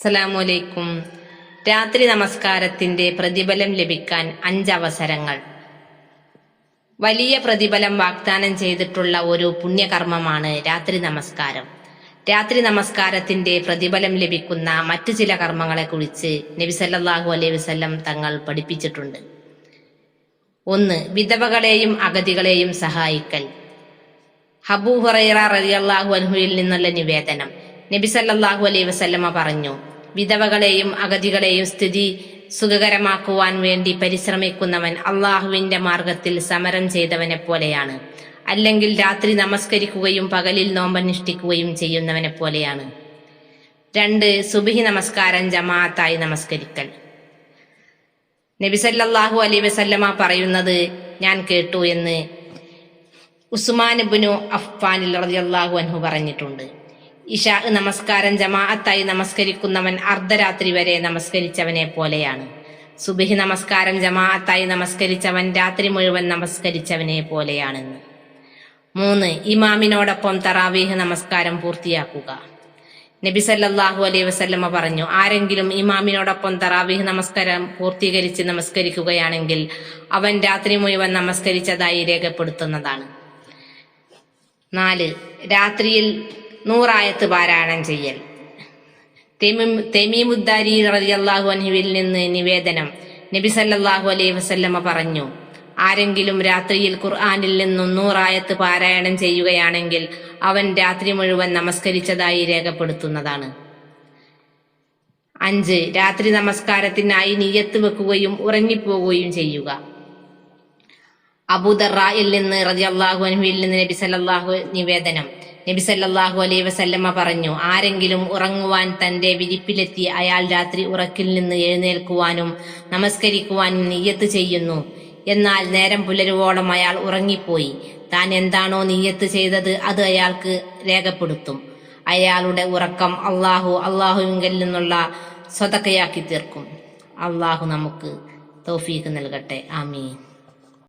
അസ്സലാമലൈക്കും രാത്രി നമസ്കാരത്തിന്റെ പ്രതിഫലം ലഭിക്കാൻ അഞ്ചവസരങ്ങൾ. വലിയ പ്രതിഫലം വാഗ്ദാനം ചെയ്തിട്ടുള്ള ഒരു പുണ്യകർമ്മമാണ് രാത്രി നമസ്കാരം. രാത്രി നമസ്കാരത്തിന്റെ പ്രതിഫലം ലഭിക്കുന്ന മറ്റു ചില കർമ്മങ്ങളെ കുറിച്ച് നബിസല്ലാഹു അലൈഹി വസല്ലം തങ്ങൾ പഠിപ്പിച്ചിട്ടുണ്ട്. ഒന്ന് വിധവകളെയും അഗതികളെയും സഹായിക്കൽ. ഹബൂ ഹുറൈറ റളിയല്ലാഹു അൻഹുവിൽ നിന്നുള്ള നിവേദനം. നബി അലൈ വസല്ലമ പറഞ്ഞു വിധവകളെയും അഗതികളെയും സ്ഥിതി സുഖകരമാക്കുവാൻ വേണ്ടി പരിശ്രമിക്കുന്നവൻ അള്ളാഹുവിന്റെ മാർഗത്തിൽ സമരം ചെയ്തവനെ പോലെയാണ്. അല്ലെങ്കിൽ രാത്രി നമസ്കരിക്കുകയും പകലിൽ നോമ്പനുഷ്ഠിക്കുകയും ചെയ്യുന്നവനെ പോലെയാണ്. രണ്ട് സുബിഹി നമസ്കാരം ജമാഅത്തായി നമസ്കരിക്കൽ. നബിസല്ലാഹു അലൈ വസല്ലമ പറയുന്നത് ഞാൻ കേട്ടു എന്ന് ഉസ്മാൻ ഇബ്നു അഫ്ഫാനിൽ റളിയല്ലാഹു അൻഹു പറഞ്ഞിട്ടുണ്ട്. ഇഷാ നമസ്കാരം ജമാഅത്തായി നമസ്കരിക്കുന്നവൻ അർദ്ധരാത്രി വരെ നമസ്കരിച്ചവനെ പോലെയാണ്. സുബഹി നമസ്കാരം ജമാഅത്തായി നമസ്കരിച്ചവൻ രാത്രി മുഴുവൻ നമസ്കരിച്ചവനെ പോലെയാണെന്ന് മൂന്ന് ഇമാമിനോടൊപ്പം തറാവീഹ് നമസ്കാരം പൂർത്തിയാക്കുക. നബി സല്ലാഹു അലൈഹി വസല്ലമ പറഞ്ഞു ആരെങ്കിലും ഇമാമിനോടൊപ്പം തറാവീഹ് നമസ്കാരം പൂർത്തീകരിച്ച് നമസ്കരിക്കുകയാണെങ്കിൽ അവൻ രാത്രി മുഴുവൻ നമസ്കരിച്ചതായി രേഖപ്പെടുത്തുന്നതാണ്. നാല് രാത്രിയിൽ നൂറായത്ത് പാരായണം ചെയ്യൽ. തെമിമുദ്ദാരി റളിയല്ലാഹു അൻഹുവിൽ നിന്ന് നിവേദനം നബി സല്ലല്ലാഹു അലൈഹി വസല്ലമ പറഞ്ഞു. ആരെങ്കിലും രാത്രിയിൽ ഖുർആാനിൽ നിന്നും നൂറായത്ത് പാരായണം ചെയ്യുകയാണെങ്കിൽ അവൻ രാത്രി മുഴുവൻ നമസ്കരിച്ചതായി രേഖപ്പെടുത്തുന്നതാണ്. അഞ്ച് രാത്രി നമസ്കാരത്തിനായി നീയത്ത് വെക്കുകയും ഉറങ്ങിപ്പോവുകയും ചെയ്യുക. അബൂദറായിൽ നിന്ന് റതി അള്ളാഹു അൻഹുവിൽ നിന്ന് നബി സല്ലാഹു നിവേദനം. നബി സല്ലാഹു അലൈ വസല്ലമ പറഞ്ഞു ആരെങ്കിലും ഉറങ്ങുവാൻ തന്റെ വിരിപ്പിലെത്തി അയാൾ രാത്രി ഉറക്കിൽ നിന്ന് എഴുന്നേൽക്കുവാനും നമസ്കരിക്കുവാനും നിയ്യത്ത് ചെയ്യുന്നു. എന്നാൽ നേരം പുലരുവോളം അയാൾ ഉറങ്ങിപ്പോയി. താൻ എന്താണോ നിയ്യത്ത് ചെയ്തത് അത് അയാൾക്ക് രേഖപ്പെടുത്തും. അയാളുടെ ഉറക്കം അള്ളാഹു അള്ളാഹുവിങ്കിൽ നിന്നുള്ള സ്വതക്കയാക്കി തീർക്കും. അള്ളാഹു നമുക്ക് തൗഫീക്ക് നൽകട്ടെ. ആമീൻ.